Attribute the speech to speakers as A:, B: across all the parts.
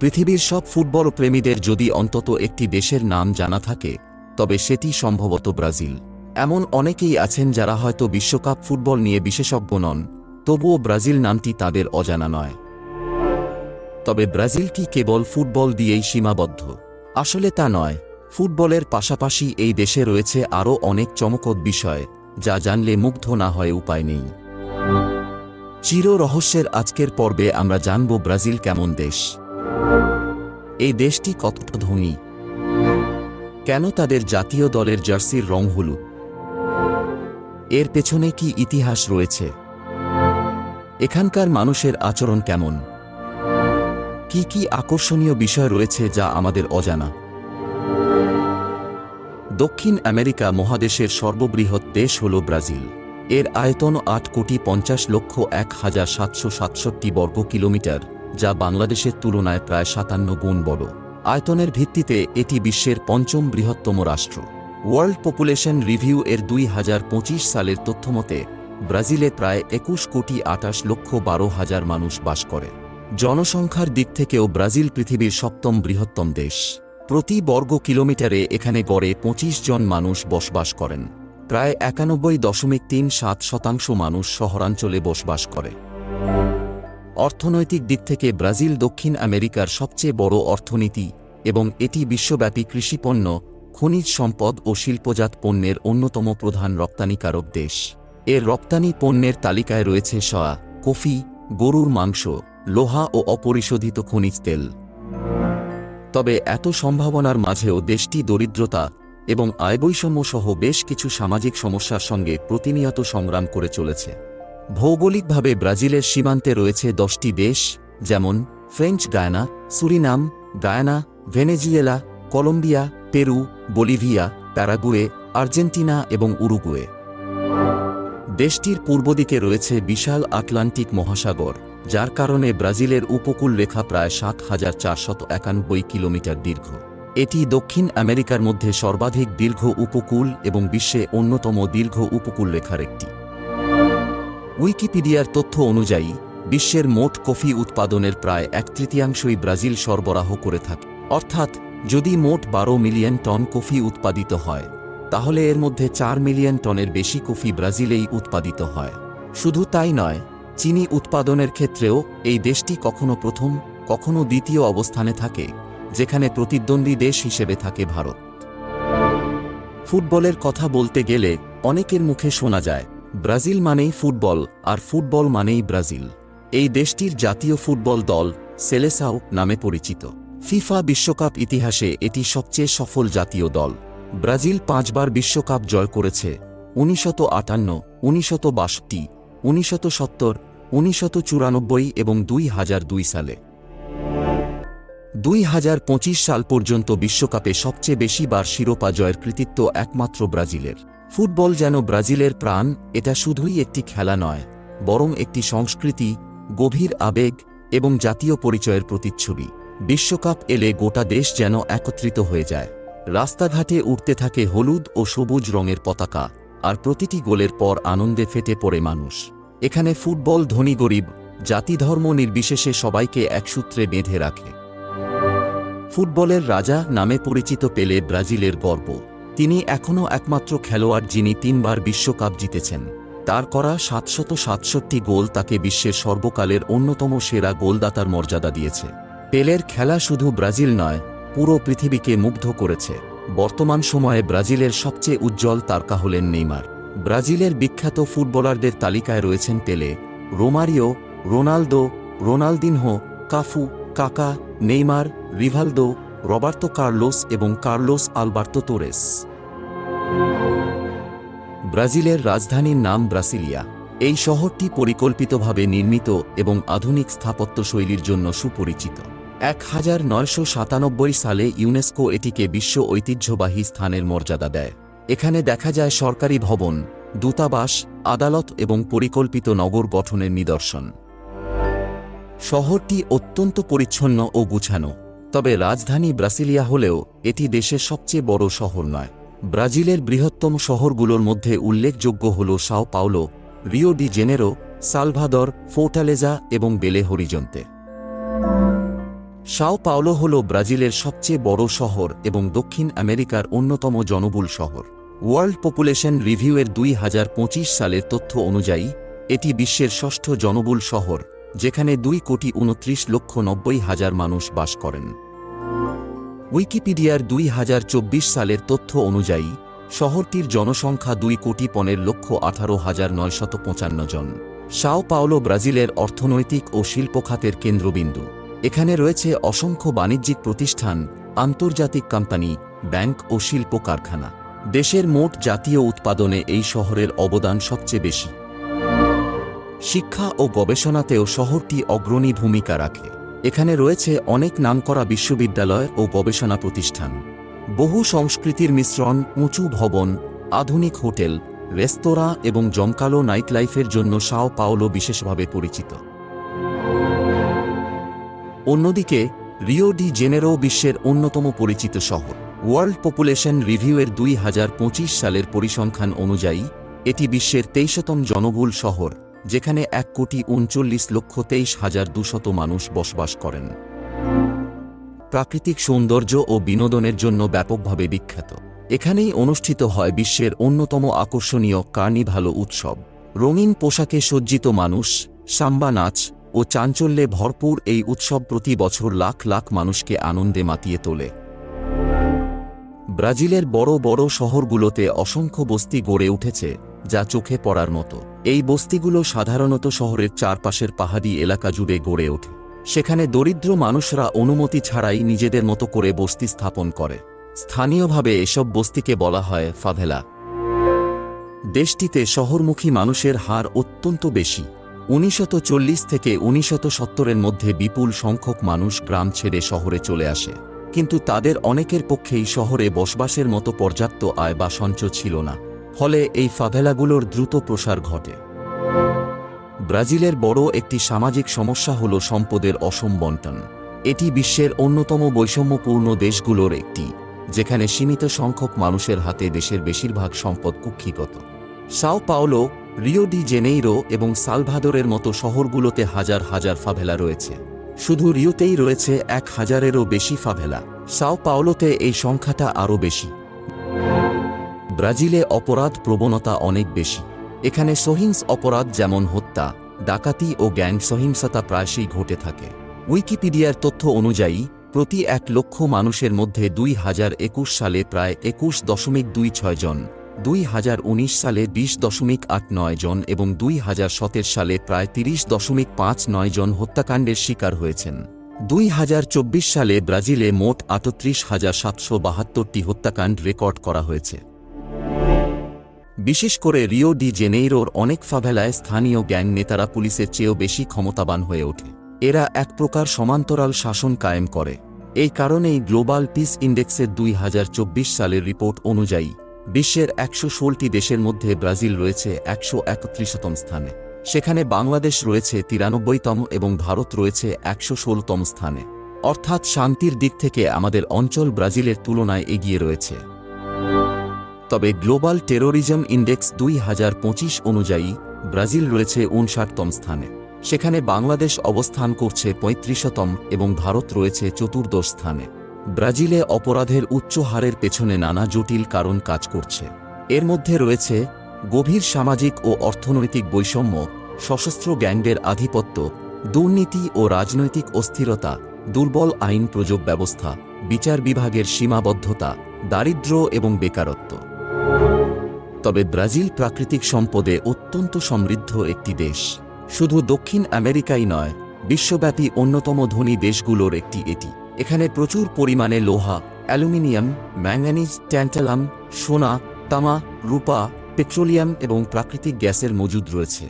A: পৃথিবীর সব ফুটবল প্রেমীদের যদি অন্তত একটি দেশের নাম জানা থাকে, তবে সেটি সম্ভবত ব্রাজিল। এমন অনেকেই আছেন যারা হয়তো বিশ্বকাপ ফুটবল নিয়ে বিশেষজ্ঞ নন, তবুও ব্রাজিল নামটি তাদের অজানা নয়। তবে ব্রাজিল কি কেবল ফুটবল দিয়েই সীমাবদ্ধ? আসলে তা নয়। ফুটবলের পাশাপাশি এই দেশে রয়েছে আরও অনেক চমকদ বিষয়, যা জানলে মুগ্ধ না হয় উপায় নেই। চির রহস্যের আজকের পর্বে আমরা জানব ব্রাজিল কেমন দেশ। এই দেশটি কতটা ধনী? কেন তাদের জাতীয় দলের জার্সির রং হলুদ? এর পেছনে কি ইতিহাস রয়েছে? এখানকার মানুষের আচরণ কেমন? কি কি আকর্ষণীয় বিষয় রয়েছে যা আমাদের অজানা? দক্ষিণ আমেরিকা মহাদেশের সর্ববৃহৎ দেশ হল ব্রাজিল। এর আয়তন আট কোটি পঞ্চাশ লক্ষ এক হাজার সাতশো সাতষট্টি বর্গ কিলোমিটার যা বাংলাদেশের তুলনায় প্রায় সাতান্ন গুণ বড়। আয়তনের ভিত্তিতে এটি বিশ্বের পঞ্চম বৃহত্তম রাষ্ট্র। ওয়ার্ল্ড পপুলেশন রিভিউ এর দুই হাজার পঁচিশ সালের তথ্যমতে ব্রাজিলে প্রায় একুশ কোটি আটাশ লক্ষ বারো হাজার মানুষ বাস করে। জনসংখ্যার দিক থেকেও ব্রাজিল পৃথিবীর সপ্তম বৃহত্তম দেশ। প্রতি বর্গ কিলোমিটারে এখানে গড়ে পঁচিশ জন মানুষ বসবাস করেন। প্রায় একানব্বই দশমিক তিন সাত শতাংশ মানুষ শহরাঞ্চলে বসবাস করে। অর্থনৈতিক দিক থেকে ব্রাজিল দক্ষিণ আমেরিকার সবচেয়ে বড় অর্থনীতি এবং এটি বিশ্বব্যাপী কৃষিপণ্য খনিজ সম্পদ ও শিল্পজাত পণ্যের অন্যতম প্রধান রপ্তানিকারক দেশ। এর রপ্তানি পণ্যের তালিকায় রয়েছে সয়া, কফি, গরুর মাংস, লোহা ও অপরিশোধিত খনিজ তেল। তবে এত সম্ভাবনার মাঝেও দেশটি দরিদ্রতা এবং আয়বৈষম্য সহ বেশ কিছু সামাজিক সমস্যার সঙ্গে প্রতিনিয়ত সংগ্রাম করে চলেছে। ভৌগোলিকভাবে ব্রাজিলের সীমান্তে রয়েছে দশটি দেশ, যেমন French Guiana, Suriname, Guyana, Venezuela, Colombia, Peru, Bolivia, Paraguay, Argentina এবং উরুগুয়ে। দেশটির পূর্বদিকে রয়েছে বিশাল আটলান্টিক মহাসাগর, যার কারণে ব্রাজিলের উপকূল রেখা প্রায় সাত হাজার চারশত একানব্বই কিলোমিটার দীর্ঘ। এটি দক্ষিণ আমেরিকার মধ্যে সর্বাধিক দীর্ঘ উপকূল এবং বিশ্বে অন্যতম দীর্ঘ উপকূল রেখার একটি। উইকিপিডিয়ার তথ্য অনুযায়ী, বিশ্বের মোট কফি উৎপাদনের প্রায় এক তৃতীয়াংশই ব্রাজিল সরবরাহ করে থাকে। অর্থাৎ, যদি মোট বারো মিলিয়ন টন কফি উৎপাদিত হয়, তাহলে এর মধ্যে চার মিলিয়ন টনের বেশি কফি ব্রাজিলেই উৎপাদিত হয়। শুধু তাই নয়, চিনি উৎপাদনের ক্ষেত্রেও এই দেশটি কখনো প্রথম, কখনো দ্বিতীয় অবস্থানে থাকে, যেখানে প্রতিদ্বন্দ্বী দেশ হিসেবে থাকে ভারত। ফুটবলের কথা বলতে গেলে অনেকের মুখে শোনা যায় ব্রাজিল মানেই ফুটবল আর ফুটবল মানেই ব্রাজিল। এই দেশটির জাতীয় ফুটবল দল সেলেসাও নামে পরিচিত। ফিফা বিশ্বকাপ ইতিহাসে এটি সবচেয়ে সফল জাতীয় দল। ব্রাজিল পাঁচবার বিশ্বকাপ জয় করেছে। উনিশশত আটান্ন, উনিশশত বাষট্টি, উনিশশত সত্তর, উনিশশত চুরানব্বই এবং দুই হাজার দুই সালে। দুই হাজার পঁচিশ সাল পর্যন্ত বিশ্বকাপে সবচেয়ে বেশি বার শিরোপা জয়ের কৃতিত্ব একমাত্র ব্রাজিলের। ফুটবল যেন ব্রাজিলের প্রাণ, এটা শুধুই একটি খেলা নয়, বরং একটি সংস্কৃতি, গভীর আবেগ এবং জাতীয় পরিচয়ের প্রতিচ্ছবি। বিশ্বকাপ এলে গোটা দেশ যেন একত্রিত হয়ে যায়। রাস্তাঘাটে উঠতে থাকে হলুদ ও সবুজ রঙের পতাকা, আর প্রতিটি গোলের পর আনন্দে ফেটে পড়ে মানুষ। এখানে ফুটবল ধনী গরিব, জাতিধর্ম নির্বিশেষে সবাইকে একসূত্রে বেঁধে রাখে। ফুটবলের রাজা নামে পরিচিত পেলে ব্রাজিলের গর্ব। তিনি এখনও একমাত্র খেলোয়াড় যিনি তিনবার বিশ্বকাপ জিতেছেন। তার করা সাতশত সাতষট্টি গোল তাকে বিশ্বের সর্বকালের অন্যতম সেরা গোলদাতার মর্যাদা দিয়েছে। পেলের খেলা শুধু ব্রাজিল নয়, পুরো পৃথিবীকে মুগ্ধ করেছে। বর্তমান সময়ে ব্রাজিলের সবচেয়ে উজ্জ্বল তারকা হলেন নেইমার। ব্রাজিলের বিখ্যাত ফুটবলারদের তালিকায় রয়েছেন Pele, Romario, Ronaldo, Ronaldinho, Cafu Kaka, Neymar, Rivaldo, Roberto Carlos এবং কার্লোস আলবার্তো তোরেস। ব্রাজিলের রাজধানীর নাম ব্রাসিলিয়া। এই শহরটি পরিকল্পিতভাবে নির্মিত এবং আধুনিক স্থাপত্যশৈলীর জন্য সুপরিচিত। এক হাজার নয়শো সাতানব্বই সালে ইউনেস্কো এটিকে বিশ্ব ঐতিহ্যবাহী স্থানের মর্যাদা দেয়। এখানে দেখা যায় সরকারি ভবন, দূতাবাস, আদালত এবং পরিকল্পিত নগর গঠনের নিদর্শন। শহরটি অত্যন্ত পরিচ্ছন্ন ও গুছানো। তবে রাজধানী ব্রাসিলিয়া হলেও এটি দেশের সবচেয়ে বড় শহর নয়। ব্রাজিলের বৃহত্তম শহরগুলোর মধ্যে উল্লেখযোগ্য হল Sao Paulo, Rio de Janeiro, Salvador, Fortaleza এবং বেলে হরিজন্তে। সাও পাওলো হল ব্রাজিলের সবচেয়ে বড় শহর এবং দক্ষিণ আমেরিকার অন্যতম জনবহুল শহর। ওয়ার্ল্ড পপুলেশন রিভিউয়ের দুই হাজার পঁচিশ সালের তথ্য অনুযায়ী, এটি বিশ্বের ষষ্ঠ জনবহুল শহর। যেখানে দুই কোটি উনত্রিশ লক্ষ নব্বই হাজার মানুষ বাস করেন। উইকিপিডিয়ার দুই হাজার চব্বিশ সালের তথ্য অনুযায়ী, শহরটির জনসংখ্যা দুই কোটি পনেরো লক্ষ আঠারো হাজার নয়শত পঁচান্ন জন। সাও পাওলো ব্রাজিলের অর্থনৈতিক ও শিল্প খাতের কেন্দ্রবিন্দু। এখানে রয়েছে অসংখ্য বাণিজ্যিক প্রতিষ্ঠান, আন্তর্জাতিক কোম্পানি, ব্যাংক ও শিল্প কারখানা দেশের মোট জাতীয় উৎপাদনে এই শহরের অবদান সবচেয়ে বেশি। শিক্ষা ও গবেষণাতেও শহরটি অগ্রণী ভূমিকা রাখে। এখানে রয়েছে অনেক নামকরা বিশ্ববিদ্যালয় ও গবেষণা প্রতিষ্ঠান। বহু সংস্কৃতির মিশ্রণ, উঁচু ভবন, আধুনিক হোটেল, রেস্তোরাঁ এবং জমকালো নাইটলাইফের জন্য সাও পাওলো বিশেষভাবে পরিচিত। অন্যদিকে, রিও ডি জেনেরো বিশ্বের অন্যতম পরিচিত শহর। ওয়ার্ল্ড পপুলেশন রিভিউয়ের দুই হাজার পঁচিশ সালের পরিসংখ্যান অনুযায়ী, এটি বিশ্বের তেইশতম জনবহুল শহর। যেখানে এক কোটি উনচল্লিশ লক্ষ তেইশ হাজার দুশত মানুষ বসবাস করেন। প্রাকৃতিক সৌন্দর্য ও বিনোদনের জন্য ব্যাপকভাবে বিখ্যাত। এখানেই অনুষ্ঠিত হয় বিশ্বের অন্যতম আকর্ষণীয় কার্নিভালো উৎসব। রঙিন পোশাকে সজ্জিত মানুষ, সাম্বা নাচ ও চাঞ্চল্যে ভরপুর এই উৎসব প্রতি বছর লাখ লাখ মানুষকে আনন্দে মাতিয়ে তোলে। ব্রাজিলের বড় বড় শহরগুলোতে অসংখ্য বস্তি গড়ে উঠেছে। যা চোখে পড়ার মতো। এই বস্তিগুলো সাধারণত শহরের চারপাশের পাহাড়ি এলাকা জুড়ে গড়ে ওঠে। সেখানে দরিদ্র মানুষরা অনুমতি ছাড়াই নিজেদের মতো করে বস্তি স্থাপন করে। স্থানীয়ভাবে এসব বস্তিকে বলা হয় ফাভেলা। দেশটিতে শহরমুখী মানুষের হার অত্যন্ত বেশি। উনিশশত থেকে উনিশশত সত্তরের মধ্যে বিপুল সংখ্যক মানুষ গ্রাম ছেড়ে শহরে চলে আসে। কিন্তু তাদের অনেকের পক্ষেই শহরে বসবাসের মতো পর্যাপ্ত আয় বা সঞ্চয় ছিল না। ফলে এই ফাভেলাগুলোর দ্রুত প্রসার ঘটে। ব্রাজিলের বড় একটি সামাজিক সমস্যা হল সম্পদের অসম বন্টন। এটি বিশ্বের অন্যতম বৈষম্যপূর্ণ দেশগুলোর একটি, যেখানে সীমিত সংখ্যক মানুষের হাতে দেশের বেশিরভাগ সম্পদ কুক্ষিগত। Sao Paulo, Rio de Janeiro এবং সালভাদোরের মতো শহরগুলোতে হাজার হাজার ফাভেলা রয়েছে। শুধু রিওতেই রয়েছে এক হাজারেরও বেশি ফাভেলা। সাও পাওলোতে এই সংখ্যাটা আরও বেশি। ব্রাজিলে অপরাধ প্রবণতা অনেক বেশি। এখানে সহিংস অপরাধ যেমন হত্যা, ডাকাতি ও গ্যাং সহিংসতা প্রায়শই ঘটে থাকে। উইকিপিডিয়ার তথ্য অনুযায়ী, প্রতি এক লক্ষ মানুষের মধ্যে দুই হাজার একুশ সালে প্রায় একুশ দশমিক দুই ছয় জন, দুই হাজার উনিশ সালে বিশ দশমিক আট নয় জন এবং দুই হাজার সতের সালে প্রায় তিরিশ দশমিক পাঁচ নয় জন হত্যাকাণ্ডের শিকার হয়েছেন। দুই হাজার চব্বিশ সালে ব্রাজিলে মোট আটত্রিশ হাজার সাতশো বাহাত্তরটি হত্যাকাণ্ড রেকর্ড করা হয়েছে। বিশেষ করে রিও ডি জেনেইরোর অনেক ফাভেলায় স্থানীয় গ্যাং নেতারা পুলিশের চেয়েও বেশি ক্ষমতাবান হয়ে ওঠে। এরা এক প্রকার সমান্তরাল শাসন কায়েম করে। এই কারণেই গ্লোবাল পিস ইন্ডেক্সের দুই হাজার চব্বিশ সালের রিপোর্ট অনুযায়ী বিশ্বের একশো ষোলটি দেশের মধ্যে ব্রাজিল রয়েছে একশো একত্রিশতম স্থানে। সেখানে বাংলাদেশ রয়েছে তিরানব্বইতম এবং ভারত রয়েছে একশো ষোলতম স্থানে। অর্থাৎ শান্তির দিক থেকে আমাদের অঞ্চল ব্রাজিলের তুলনায় এগিয়ে রয়েছে। তবে গ্লোবাল টেরোরিজম ইন্ডেক্স দুই হাজার পঁচিশ অনুযায়ী ব্রাজিল রয়েছে উনষাটতম স্থানে। সেখানে বাংলাদেশ অবস্থান করছে পঁয়ত্রিশতম এবং ভারত রয়েছে চতুর্দশ স্থানে। ব্রাজিলে অপরাধের উচ্চ হারের পেছনে নানা জটিল কারণ কাজ করছে। এর মধ্যে রয়েছে গভীর সামাজিক ও অর্থনৈতিক বৈষম্য, সশস্ত্র গ্যাংদের আধিপত্য, দুর্নীতি ও রাজনৈতিক অস্থিরতা, দুর্বল আইন প্রযোগ ব্যবস্থা, বিচার বিভাগের সীমাবদ্ধতা, দারিদ্র্য এবং বেকারত্ব। তবে ব্রাজিল প্রাকৃতিক সম্পদে অত্যন্ত সমৃদ্ধ একটি দেশ। শুধু দক্ষিণ আমেরিকাই নয়, বিশ্বব্যাপী অন্যতম ধনী দেশগুলোর একটি এটি। এখানে প্রচুর পরিমাণে লোহা, অ্যালুমিনিয়াম, ম্যাঙ্গানিজ, ট্যান্টালাম, সোনা, তামা, রূপা, পেট্রোলিয়াম এবং প্রাকৃতিক গ্যাসের মজুদ রয়েছে।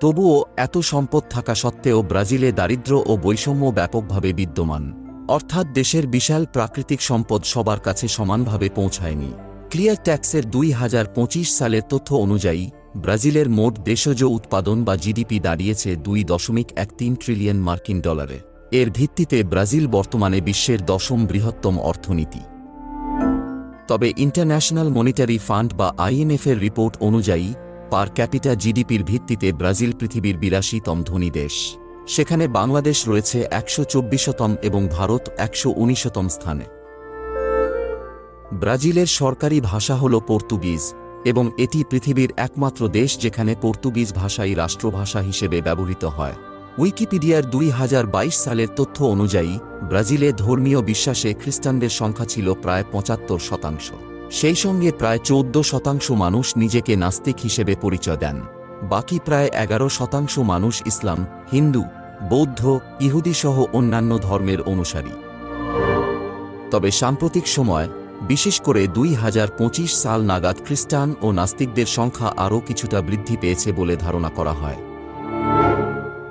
A: তবুও এত সম্পদ থাকা সত্ত্বেও ব্রাজিলে দারিদ্র্য ও বৈষম্য ব্যাপকভাবে বিদ্যমান। অর্থাৎ দেশের বিশাল প্রাকৃতিক সম্পদ সবার কাছে সমানভাবে পৌঁছায়নি। ক্লিয়ার ট্যাক্সের দুই হাজার পঁচিশ সালের তথ্য অনুযায়ী, ব্রাজিলের মোট দেশজ উৎপাদন বা জিডিপি দাঁড়িয়েছে দুই দশমিক এক তিন ট্রিলিয়ন মার্কিন ডলারে। এর ভিত্তিতে ব্রাজিল বর্তমানে বিশ্বের দশম বৃহত্তম অর্থনীতি। তবে ইন্টারন্যাশনাল মনিটারি ফান্ড বা আইএমএফের রিপোর্ট অনুযায়ী, পার ক্যাপিটা জিডিপির ভিত্তিতে ব্রাজিল পৃথিবীর বিরাশিতম ধনী দেশ। সেখানে বাংলাদেশ রয়েছে একশো চব্বিশতম এবং ভারত একশো উনিশতম স্থানে। ব্রাজিলের সরকারি ভাষা হল পর্তুগিজ, এবং এটি পৃথিবীর একমাত্র দেশ যেখানে পর্তুগিজ ভাষাই রাষ্ট্রভাষা হিসেবে ব্যবহৃত হয়। উইকিপিডিয়ার দুই হাজার বাইশ সালের তথ্য অনুযায়ী, ব্রাজিলে ধর্মীয় বিশ্বাসে খ্রিস্টানদের সংখ্যা ছিল প্রায় পঁচাত্তর শতাংশ। সেই সঙ্গে প্রায় চৌদ্দ শতাংশ মানুষ নিজেকে নাস্তিক হিসেবে পরিচয় দেন। বাকি প্রায় এগারো শতাংশ মানুষ ইসলাম, হিন্দু, বৌদ্ধ ইহুদি সহ অন্যান্য ধর্মের অনুসারী। তবে সাম্প্রতিক সময় বিশেষ করে দুই হাজার পঁচিশ সাল নাগাদ খ্রিস্টান ও নাস্তিকদের সংখ্যা আরও কিছুটা বৃদ্ধি পেয়েছে বলে ধারণা করা হয়।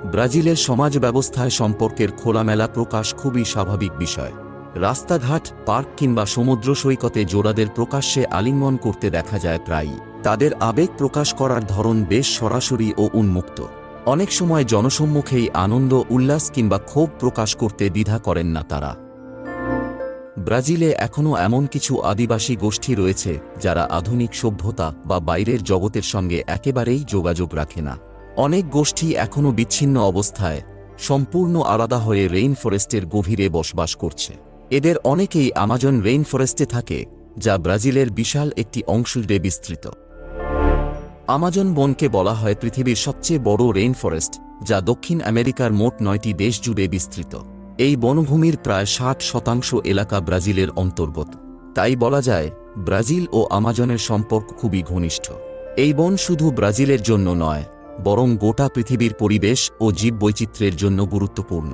A: ব্রাজিলের সমাজ ব্যবস্থায় সম্পর্কের খোলামেলা প্রকাশ খুবই স্বাভাবিক বিষয়। রাস্তাঘাট, পার্ক কিংবা সমুদ্র সৈকতে জোড়াদের প্রকাশ্যে আলিঙ্গন করতে দেখা যায় প্রায়ই। তাদের আবেগ প্রকাশ করার ধরন বেশ সরাসরি ও উন্মুক্ত। অনেক সময় জনসম্মুখেই আনন্দ, উল্লাস কিংবা ক্ষোভ প্রকাশ করতে দ্বিধা করেন না তারা। ব্রাজিলে এখনও এমন কিছু আদিবাসী গোষ্ঠী রয়েছে, যারা আধুনিক সভ্যতা বা বাইরের জগতের সঙ্গে একেবারেই যোগাযোগ রাখে না। অনেক গোষ্ঠী এখনও বিচ্ছিন্ন অবস্থায়, সম্পূর্ণ আলাদা হয়ে রেইন ফরেস্টের গভীরে বসবাস করছে। এদের অনেকেই আমাজন রেইন ফরেস্টে থাকে, যা ব্রাজিলের বিশাল একটি অংশ জুড়ে বিস্তৃত। আমাজন বনকে বলা হয় পৃথিবীর সবচেয়ে বড় রেইন ফরেস্ট যা দক্ষিণ আমেরিকার মোট নয়টি দেশ জুড়ে বিস্তৃত। এই বনভূমির প্রায় ষাট শতাংশ এলাকা ব্রাজিলের অন্তর্গত। তাই বলা যায়, ব্রাজিল ও আমাজনের সম্পর্ক খুবই ঘনিষ্ঠ। এই বন শুধু ব্রাজিলের জন্য নয়, বরং গোটা পৃথিবীর পরিবেশ ও জীববৈচিত্র্যের জন্য গুরুত্বপূর্ণ।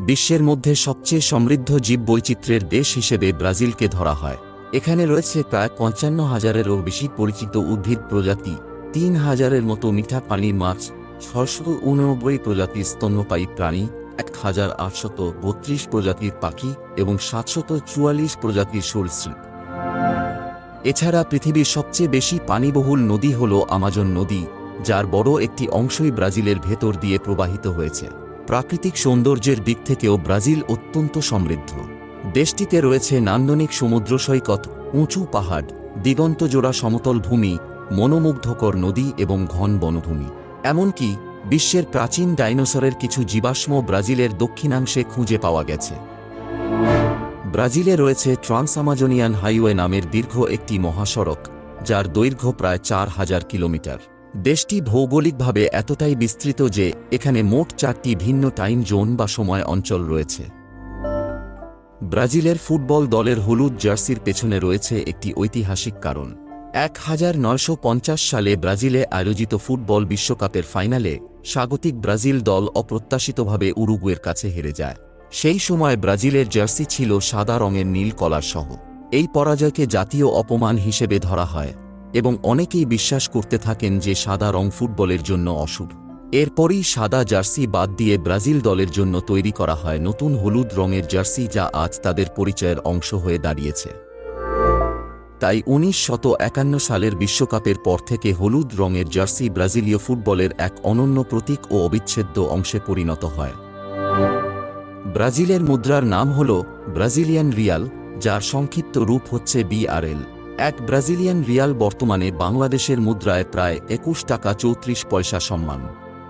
A: বিশ্বের মধ্যে সবচেয়ে সমৃদ্ধ জীববৈচিত্র্যের দেশ হিসেবে ব্রাজিলকে ধরা হয়। এখানে রয়েছে প্রায় পঞ্চান্ন হাজারেরও বেশি পরিচিত উদ্ভিদ প্রজাতি, তিন হাজারের মতো মিঠা পানির মাছ ছশো উননব্বই প্রজাতির স্তন্যপায়ী প্রাণী এক হাজার আটশত বত্রিশ প্রজাতির পাখি এবং সাতশত চুয়াল্লিশ প্রজাতির সরীসৃপ। এছাড়া পৃথিবীর সবচেয়ে বেশি পানিবহুল নদী হল আমাজন নদী, যার বড় একটি অংশই ব্রাজিলের ভেতর দিয়ে প্রবাহিত হয়েছে। প্রাকৃতিক সৌন্দর্যের দিক থেকেও ব্রাজিল অত্যন্ত সমৃদ্ধ। দেশটিতে রয়েছে নান্দনিক সমুদ্র সৈকত, উঁচু পাহাড়, দিগন্তজোড়া সমতল ভূমি, মনোমুগ্ধকর নদী এবং ঘন বনভূমি। এমনকি বিশ্বের প্রাচীন ডাইনোসরের কিছু জীবাশ্ম ব্রাজিলের দক্ষিণাংশে খুঁজে পাওয়া গেছে। ব্রাজিলে রয়েছে ট্রান্সআমাজোনিয়ান হাইওয়ে নামের দীর্ঘ একটি মহাসড়ক, যার দৈর্ঘ্য প্রায় চার হাজার কিলোমিটার। দেশটি ভৌগোলিকভাবে এতটাই বিস্তৃত যে, এখানে মোট চারটি ভিন্ন টাইম জোন বা সময় অঞ্চল রয়েছে। ব্রাজিলের ফুটবল দলের হলুদ জার্সির পেছনে রয়েছে একটি ঐতিহাসিক কারণ। এক হাজার নয়শো পঞ্চাশ সালে ব্রাজিলে আয়োজিত ফুটবল বিশ্বকাপের ফাইনালে স্বাগতিক ব্রাজিল দল অপ্রত্যাশিতভাবে উরুগুয়ের কাছে হেরে যায়। সেই সময় ব্রাজিলের জার্সি ছিল সাদা রঙের নীল কলার সহ। এই পরাজয়কে জাতীয় অপমান হিসেবে ধরা হয় এবং অনেকেই বিশ্বাস করতে থাকেন যে সাদা রং ফুটবলের জন্য অশুভ। এরপরই সাদা জার্সি বাদ দিয়ে ব্রাজিল দলের জন্য তৈরি করা হয় নতুন হলুদ রঙের জার্সি যা আজ তাদের পরিচয়ের অংশ হয়ে দাঁড়িয়েছে। তাই উনিশ সালের বিশ্বকাপের পর থেকে হলুদ রঙের জার্সি ব্রাজিলীয় ফুটবলের এক অনন্য প্রতীক ও অবিচ্ছেদ্য অংশে পরিণত হয়। ব্রাজিলের মুদ্রার নাম হল ব্রাজিলিয়ান রিয়াল, যার সংক্ষিপ্ত রূপ হচ্ছে বিআরএল এক ব্রাজিলিয়ান রিয়াল বর্তমানে বাংলাদেশের মুদ্রায় প্রায় একুশ টাকা চৌত্রিশ পয়সা সম্মান।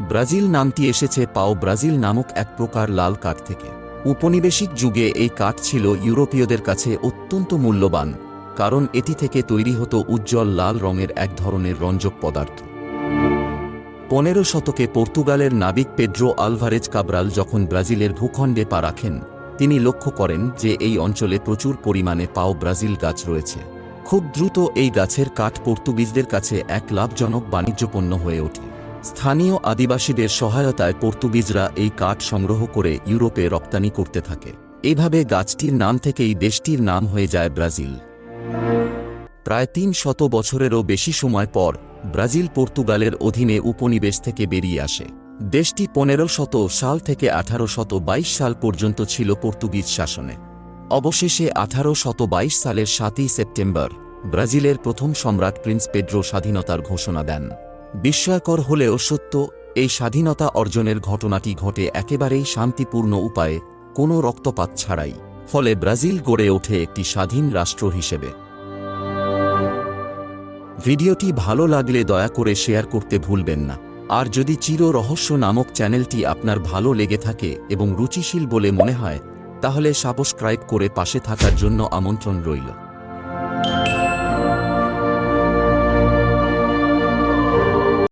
A: ব্রাজিল নামটি এসেছে পাও ব্রাজিল নামক এক প্রকার লাল কাঠ থেকে। উপনিবেশিক যুগে এই কাঠ ছিল ইউরোপীয়দের কাছে অত্যন্ত মূল্যবান। কারণ এটি থেকে তৈরি হতো উজ্জ্বল লাল রঙের এক ধরনের রঞ্জক পদার্থ। পনেরো শতকে পর্তুগালের নাবিক পেড্রো আলভারেজ কাবরাল যখন ব্রাজিলের ভূখণ্ডে পা রাখেন, তিনি লক্ষ্য করেন যে এই অঞ্চলে প্রচুর পরিমাণে পাও ব্রাজিল গাছ রয়েছে। খুব দ্রুত এই গাছের কাঠ পর্তুগিজদের কাছে এক লাভজনক বাণিজ্যপণ্য হয়ে ওঠে। স্থানীয় আদিবাসীদের সহায়তায় পর্তুগিজরা এই কাঠ সংগ্রহ করে ইউরোপে রপ্তানি করতে থাকে। এইভাবে গাছটির নাম থেকেই দেশটির নাম হয়ে যায় ব্রাজিল। প্রায় তিন শত বছরেরও বেশি সময় পর ব্রাজিল পর্তুগালের অধীনে উপনিবেশ থেকে বেরিয়ে আসে। দেশটি পনেরো শত সাল থেকে আঠারো শত বাইশ সাল পর্যন্ত ছিল পর্তুগিজ শাসনে। অবশেষে আঠারো শত বাইশ সালের সাতই সেপ্টেম্বর ব্রাজিলের প্রথম সম্রাট প্রিন্স পেড্রো স্বাধীনতার ঘোষণা দেন। বিস্ময়কর হলেও সত্য, এই স্বাধীনতা অর্জনের ঘটনাটি ঘটে একেবারেই শান্তিপূর্ণ উপায়ে কোনো রক্তপাত ছাড়াই। ফলে ব্রাজিল গড়ে ওঠে একটি স্বাধীন রাষ্ট্র হিসেবে। ভিডিওটি ভালো লাগলে দয়া করে শেয়ার করতে ভুলবেন না। আর যদি চির রহস্য নামক চ্যানেলটি আপনার ভালো লেগে থাকে এবং রুচিশীল বলে মনে হয়, তাহলে সাবস্ক্রাইব করে পাশে থাকার জন্য আমন্ত্রণ রইল।